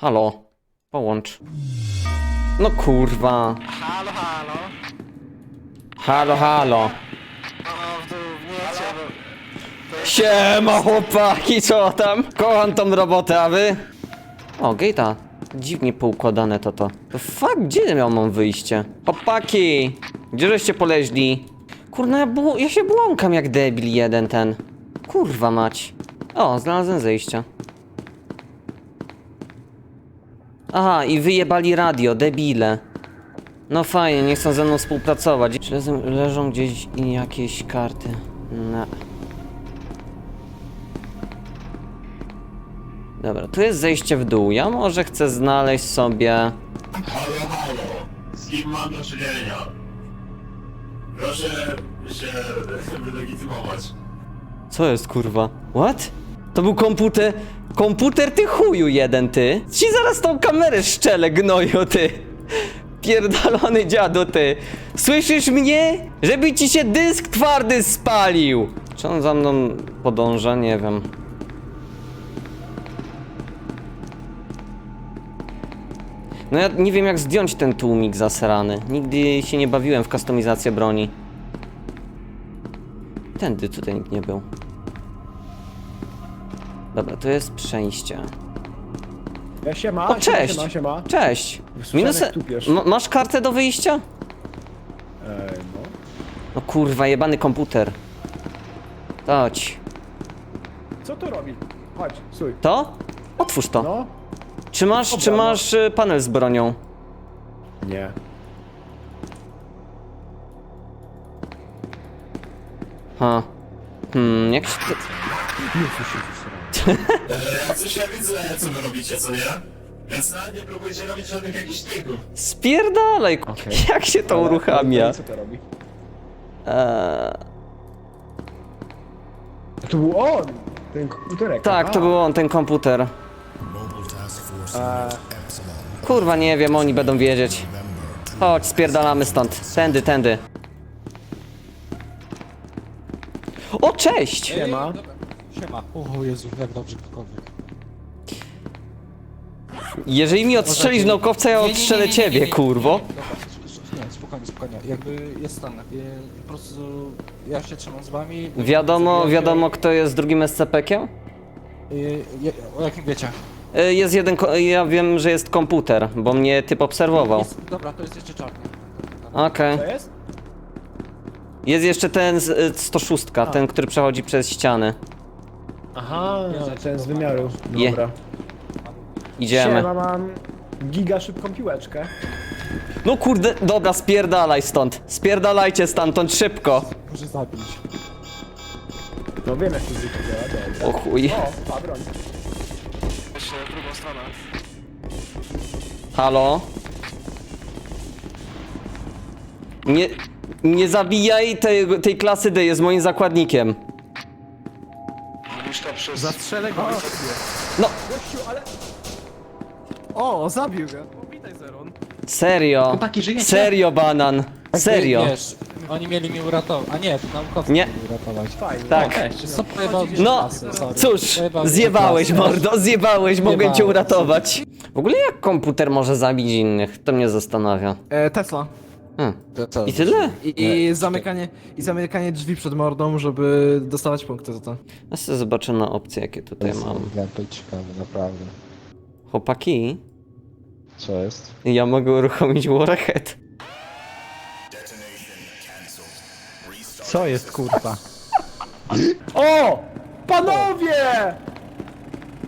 Halo, połącz. No kurwa. Halo, halo. Halo, halo. O, w dół, wniecie, bo... Siema chłopaki, co tam? Kocham tą robotę, a wy? O, gate'a. Dziwnie poukładane to to. To fuck, gdzie ja mam wyjście? Chłopaki! Gdzie żeście poleźli? Kurna, ja, bł- ja się błąkam jak debil jeden ten. Kurwa mać. O, znalazłem zejście. Aha, i wyjebali radio, debile. No fajnie, nie chcą ze mną współpracować. Leżą, leżą gdzieś jakieś karty? No. Dobra, tu jest zejście w dół. Ja może chcę znaleźć sobie... Halo, halo, z kim mam do czynienia? Proszę się wylegitymować. Co jest kurwa? What? To był komputer... Komputer ty chuju jeden ty. Ci zaraz tą kamerę szczelę gnoju ty. Pierdolony dziadu ty. Słyszysz mnie? Żeby ci się dysk twardy spalił. Czy on za mną podąża? Nie wiem. No ja nie wiem jak zdjąć ten tłumik zasrany. Nigdy się nie bawiłem w kustomizację broni. Tędy tutaj nikt nie był. Dobra, to jest przejście. Ja siema, O, cześć! Cześć! Słyszałem, Minus... jak tupiesz. Ma- masz kartę do wyjścia? Ej, no. No kurwa, jebany komputer. Chodź. Co to robi? Chodź, stój. To? Otwórz to. No. Czy masz, Dobra, czy no. masz y, panel z bronią? Nie. Ha. Hmm, jak się... to- E, coś ja widzę, co wy robicie, co nie? Więc nawet nie próbujcie robić żadnych jakichś trików. Spierdalaj, ku- Okej. jak się to uruchamia? Co to robi? Eee, To był on! Ten komputerek. tak, to był on, ten komputer. Eee, Kurwa, nie wiem, oni będą wiedzieć. Chodź, spierdalamy stąd. Tędy, tędy. O, cześć! siema. Siema. O Jezu, jak dobrze ktokolwiek. Jeżeli mi odstrzelisz naukowca, ja odstrzelę ciebie, kurwo. Dobra, s- s- nie, spokojnie, spokojnie. Jakby jest stan. y, Po prostu ja się trzymam z wami. Wiadomo, Zabijacie- wiadomo kto jest drugim SCP-kiem? Y, je- O jakim wiecie? Y, Jest jeden, ko- ja wiem, że jest komputer, bo mnie typ obserwował. Jest, dobra, to jest jeszcze czarny. Okej. To jest? Jest jeszcze ten z y, 106, ten, który przechodzi przez ściany. Aha, ten z wymiaru. Je. Dobra. Idziemy. Siema, mam giga szybką piłeczkę. No kurde, dobra, spierdalaj stąd. Spierdalajcie stamtąd szybko. Może zabić. No wiem jak to zwykle działa, dobra. O chuj. O, pa, broń. Jeszcze w drugą stronę. Halo? Nie, nie zabijaj tej, tej klasy D, jest moim zakładnikiem. Przez... Zastrzelę go. No, Gościu, ale... O, zabił go. Witaj Zeron. serio. Chłopaki, żyjecie? Serio, banan. Serio. Wiesz, oni mieli mnie uratować. A nie, to naukowcy Nie. mieli uratować. Fajnie. Tak. Co pojebał mi No, sorry. cóż, Pojebał mi zjebałeś mordo, zjebałeś, mogę cię Zjebałem. uratować. W ogóle jak komputer może zabić innych? To mnie zastanawia. E, Tesla. Hmm. To co? I tyle? I, i, zamykanie, I zamykanie drzwi przed mordą, żeby dostawać punkty za to. Ja sobie zobaczę na opcje, jakie tutaj mam. Lepiej ciekawe, naprawdę. Chłopaki, Co jest? ja mogę uruchomić Warhead. Co jest kurwa? O! Panowie!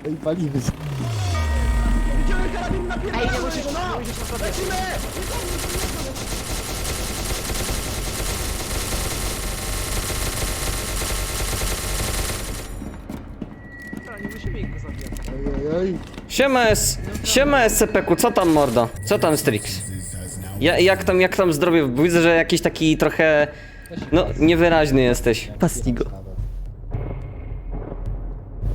Ej, paliwy. Nie musimy ich go zabijać. Ej, Siema S, siema SCP-ku, co tam mordo? Co tam Strix? Ja, jak tam, jak tam zdrowie? Bo Widzę, że jakiś taki trochę, no, niewyraźny jesteś. Pastigo.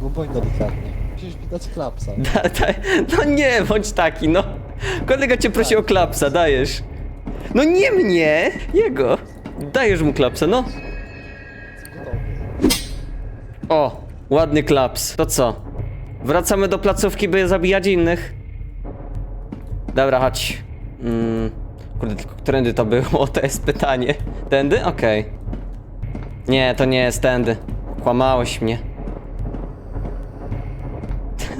Bo bądź delikatnie. Musisz widać klapsa. Da, da, no nie, bądź taki, no. Kolega cię prosi o klapsa, dajesz. No nie mnie, jego. Dajesz mu klapsa, no. O, ładny klaps. To co? Wracamy do placówki, by zabijać innych? Dobra, chodź. Mm, kurde, tylko którędy to było? To jest pytanie. Tędy? Okej. Nie, to nie jest tędy. Kłamałeś mnie.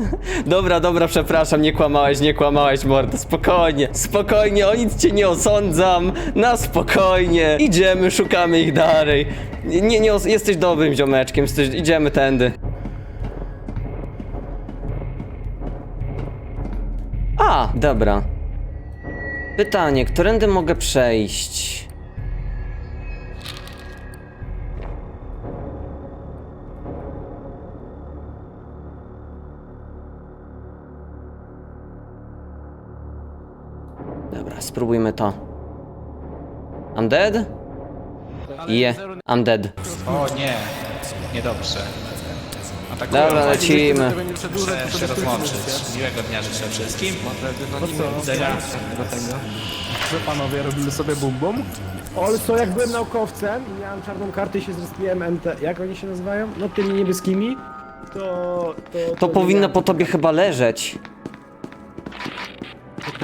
Dobra, dobra, przepraszam, nie kłamałeś, nie kłamałeś, mordo, spokojnie, spokojnie, o nic cię nie osądzam, na spokojnie, idziemy, szukamy ich dalej. Nie, nie, jesteś dobrym ziomeczkiem, jesteś, idziemy tędy. A, dobra. Pytanie, którędy mogę przejść? Dobra, spróbujmy to. I'm dead? Yeah, I'm dead. O nie, niedobrze. Atakują. Dobra, lecimy. Przedłużę, to Chcę się sobie rozłączyć. Miłego dnia życzę wszystkim. Co? Widzenia. Że panowie robimy sobie bum bum? Also, jak byłem naukowcem i miałem czarną kartę i się zrespiłem MT... Jak oni się nazywają? No tymi niebieskimi. To... To, To powinno po tobie chyba leżeć.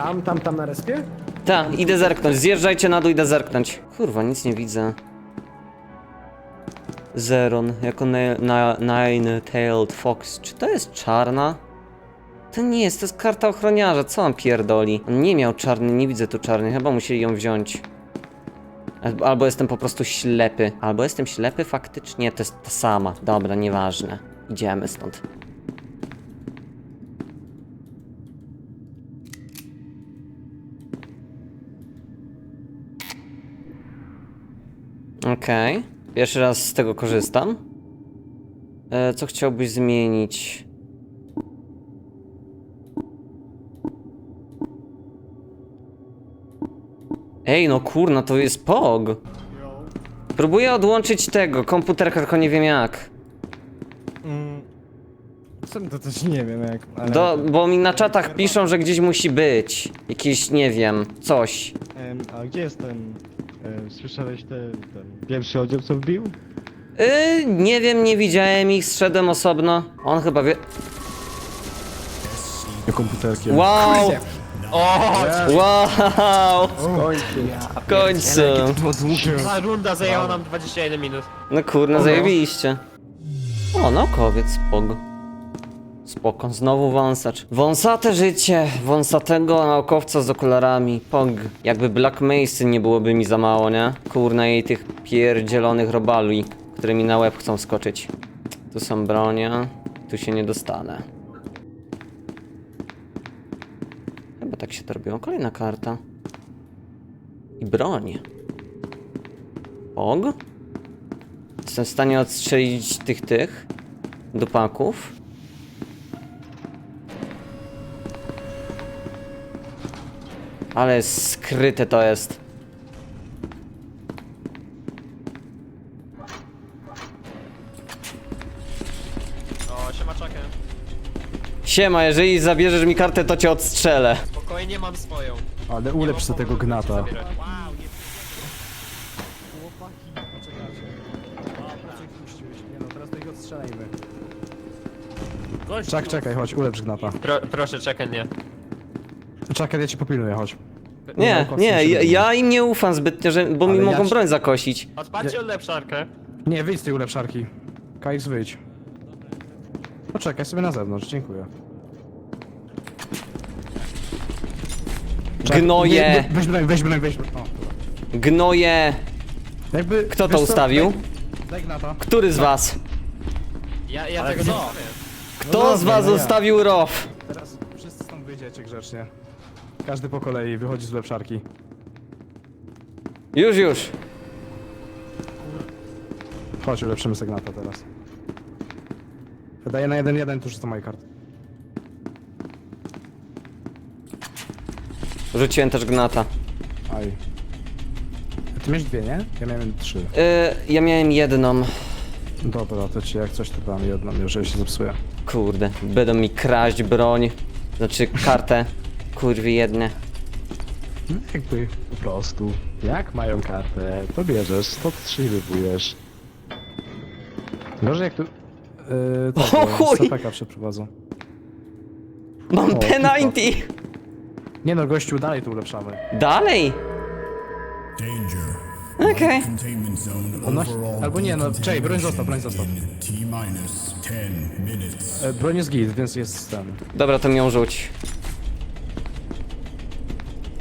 Tam, tam, tam na respie? Tak, idę zerknąć. Zjeżdżajcie na dół, idę zerknąć. Kurwa, nic nie widzę. Zeron, jako Nine-Tailed Fox. Czy to jest czarna? To nie jest, to jest karta ochroniarza. Co on pierdoli? On nie miał czarny, nie widzę tu czarnej. Chyba musieli ją wziąć. Al- Albo jestem po prostu ślepy. Albo jestem ślepy faktycznie, to jest ta sama. Dobra, nieważne. Idziemy stąd. Okej. Pierwszy raz z tego korzystam. E, co chciałbyś zmienić? Ej, no kurna, to jest POG. Próbuję odłączyć tego, komputerka, tylko nie wiem jak. Sam to też nie wiem jak, ale... Do, bo mi na czatach piszą, że gdzieś musi być. Jakieś, nie wiem, coś. Em, a gdzie jest ten... em, słyszałeś ten, ten pierwszy oddział co wbił? Yy, nie wiem, nie widziałem ich, zszedłem osobno. On chyba wie... komputerkiem. Wow! Wow! W końcu! Ta runda zajęła nam 21 minut. No kurna, zajebiście. O, naukowiec, spoko. Spoko, znowu wąsacz. Wąsate życie, wąsatego naukowca z okularami. Pog. Jakby Black Mace nie byłoby mi za mało, nie? Kurna jej tych pierdzielonych robali, które mi na łeb chcą skoczyć. Tu są bronie, tu się nie dostanę. Chyba tak się to robiło. Kolejna karta. I broń. Pog? Jestem w stanie odstrzelić tych, tych dupaków. Ale skryte to jest. O, siema czakę. Siema, jeżeli zabierzesz mi kartę, to cię odstrzelę. Spokojnie mam swoją. Ale ulepsz sobie tego gnata. Zabierać. Nie no, teraz to ich odstrzelajmy. Czak, czekaj, chodź, ulepsz gnata. Pro, proszę czekaj nie. Czekaj, ja ci popilnuję, chodź. Nie, Naukowcy nie, się ja, robią. ja im nie ufam zbytnio, że, bo mi Ale ja mogą ci- broń zakosić. Odpatrzcie od lepszarkę. Nie, wyjdź z tej ulepszarki. KX wyjdź. Poczekaj sobie na zewnątrz, dziękuję. Czekaj, Gnoje. nie, Weź broń, weź broń, weź broń. O, dobra. Gnoje! Jakby, Kto to co, ustawił? Daj, daj gnata. Który z was? Ja, ja tego nie. Kto z was no ja. ustawił ROW? Teraz wszyscy stąd wyjdziecie grzecznie. Każdy po kolei wychodzi z ulepszarki. Już, już. Chodź, ulepszymy Segnata teraz. Wydaje na 1-1, to już to moje karty. Rzuciłem też gnata. Aj. Ty miałeś dwie, nie? Ja miałem trzy. Yy, ja miałem jedną. Dobra, to ci jak coś to dam jedną, jeżeli się zepsuje. Kurde, będą mi kraść broń. Znaczy kartę. Kurwy jedne. No jakby po prostu. Jak mają kartę, to bierzesz, 103 wybujesz. Gorzej jak tu... Yy, O chuj! CPK przeprowadzą. Mam O, P90! Nie no, gościu, dalej tu ulepszamy. Dalej? Danger. Okej. Containment zone Ono- overall albo nie, no, czekaj, broń zostaw, broń zostaw. T minus 10 minutes. E, broń jest git, więc jest ten. Dobra, to mi ją rzuć.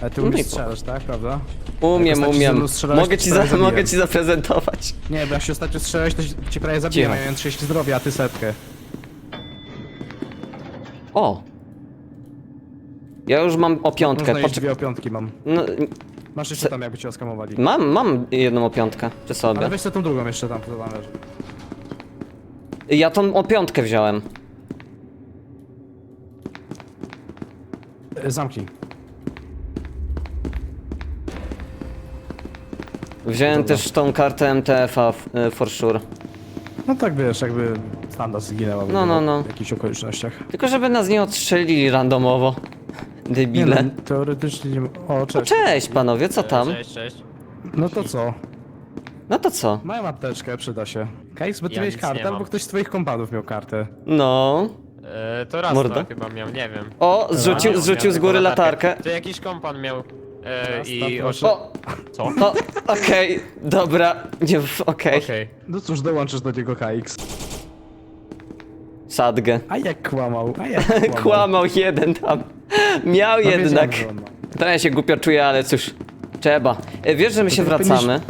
E, ty No i umiesz po- strzelać, tak, prawda? Umiem, Jak ostatnio ze umiem. mną strzelałeś, Mogę to ci, za, zabiłem. mogę ci zaprezentować. Nie, bo jak się ostatnio strzelałeś, to cię prawie zabiłem, Cicho. ja miałem 30 zdrowia, a ty setkę. O! Ja już mam o Można piątkę. iść Poczekaj. dwie opiątki mam. No, Masz jeszcze tam, jakby cię oskamowali. mam, mam jedną o piątkę przy sobie. Ale weź sobie tą drugą jeszcze tam, co tam leży. Ja tą o piątkę wziąłem. E, Zamknij. Wziąłem też tą kartę MTF-a f- y, for sure. No tak wiesz, jakby standard zginęła No, no, no. w jakichś okolicznościach. Tylko żeby nas nie odstrzelili randomowo. Nie Debile. no, teoretycznie nie... O, No cześć. cześć panowie, co tam? Cześć, cześć. No to co? No to co? Mają apteczkę, przyda się. Kajs, bo ty Ja miałeś nic kartę, mam. albo ktoś z twoich kompadów miał kartę. No. E, to raz Morda? to chyba miał, nie wiem. O, zrzucił, Miał zrzucił z góry latarkę. To jakiś kompan miał. E, I tam, o. O, co? no, okej, dobra. Nie, okej. Okej. No cóż, dołączysz do niego KX. Sadgę. A jak kłamał, a jak kłamał. Kłamał jeden tam. Miał No jednak. wiedziałem, że on ma. Teraz ja się głupio czuję, ale cóż. Trzeba. E, Wiesz, że my się ty powinieneś- wracamy?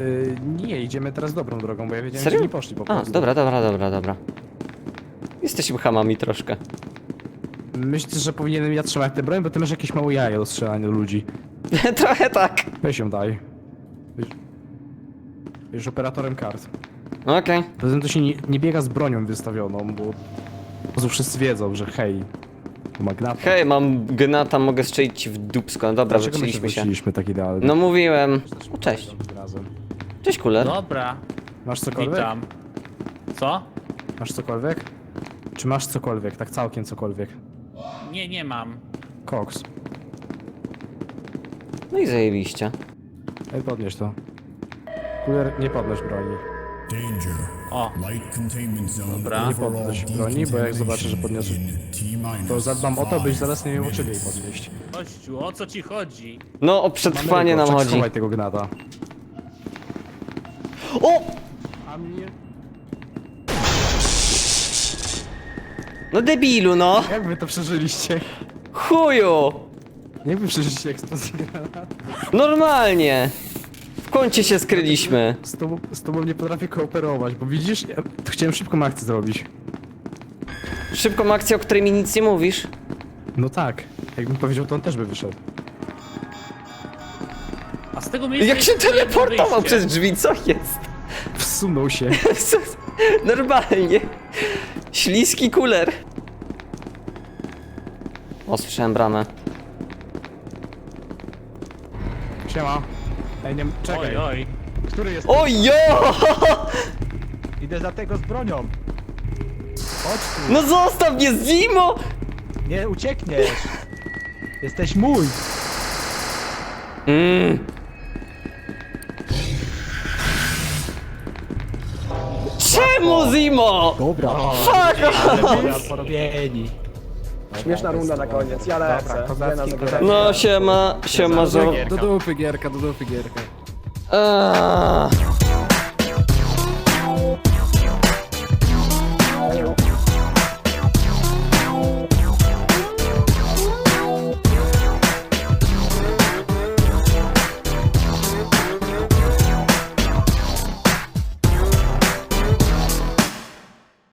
Y, nie, idziemy teraz dobrą drogą, bo ja wiedziałem, Serio? że nie poszli po A, prostu. dobra, dobra, dobra, dobra. Jesteśmy hamami troszkę. Myślisz, że powinienem ja trzymać tę broń, bo ty masz jakieś małe jaja do strzelania do ludzi. Trochę tak. Weź ją daj. Wiesz, wiesz operatorem kart. Okej. Poza tym to się nie, nie biega z bronią wystawioną, bo... Po prostu wszyscy wiedzą, że hej, to magnata. Hej, mam gnata, mogę strzelić ci w dupsko. Dobra, Dlaczego my się wróciliśmy się. wróciliśmy tak idealnie? No mówiłem. No cześć. Razem. Cześć, kuler. Dobra, Masz cokolwiek? witam. Co? Masz cokolwiek? Czy masz cokolwiek, tak całkiem cokolwiek? Nie, nie mam. Cox. No i zajebiście. Ej, podnieś to. Kuler, nie podnoś broni. Danger. O. Light containment zone Dobra. Nie podnoś broni, bo jak zobaczę, że minus to zadbam o to, byś zaraz nie miał czego jej podnieść. Kościół, o co ci chodzi? No, o przetrwanie nam Czek, chodzi. Schowaj tego gnata. O! A mnie? No debilu, no! Jak wy to przeżyliście? Chuju! Jak wy przeżyliście eksplozję? Normalnie! W kącie się skryliśmy. Z tobą, z tobą nie potrafię kooperować, bo widzisz, ja chciałem szybką akcję zrobić. Szybką akcję, o której mi nic nie mówisz. No tak, jakbym powiedział, to on też by wyszedł. A z tego miejsca Jak się jest jedno teleportował wyjście. przez drzwi, co jest? Wsunął się. Normalnie. Śliski kuler. O, słyszałem bramę. Siema. Ej, nie, czekaj. Oj, oj. Który jest? Ojo! Idę za tego z bronią. Chodź tu. No zostaw mnie, Zimo! Nie uciekniesz. Jesteś mój. Mm. Czemu, Zimo? Dobra. Fuck porobieni. Śmieszna runda na koniec, ja lecę. kozacki Ja na gra. zakończenie. No, siema, siema. Do dupy gierka, do dupy gierka. Eee.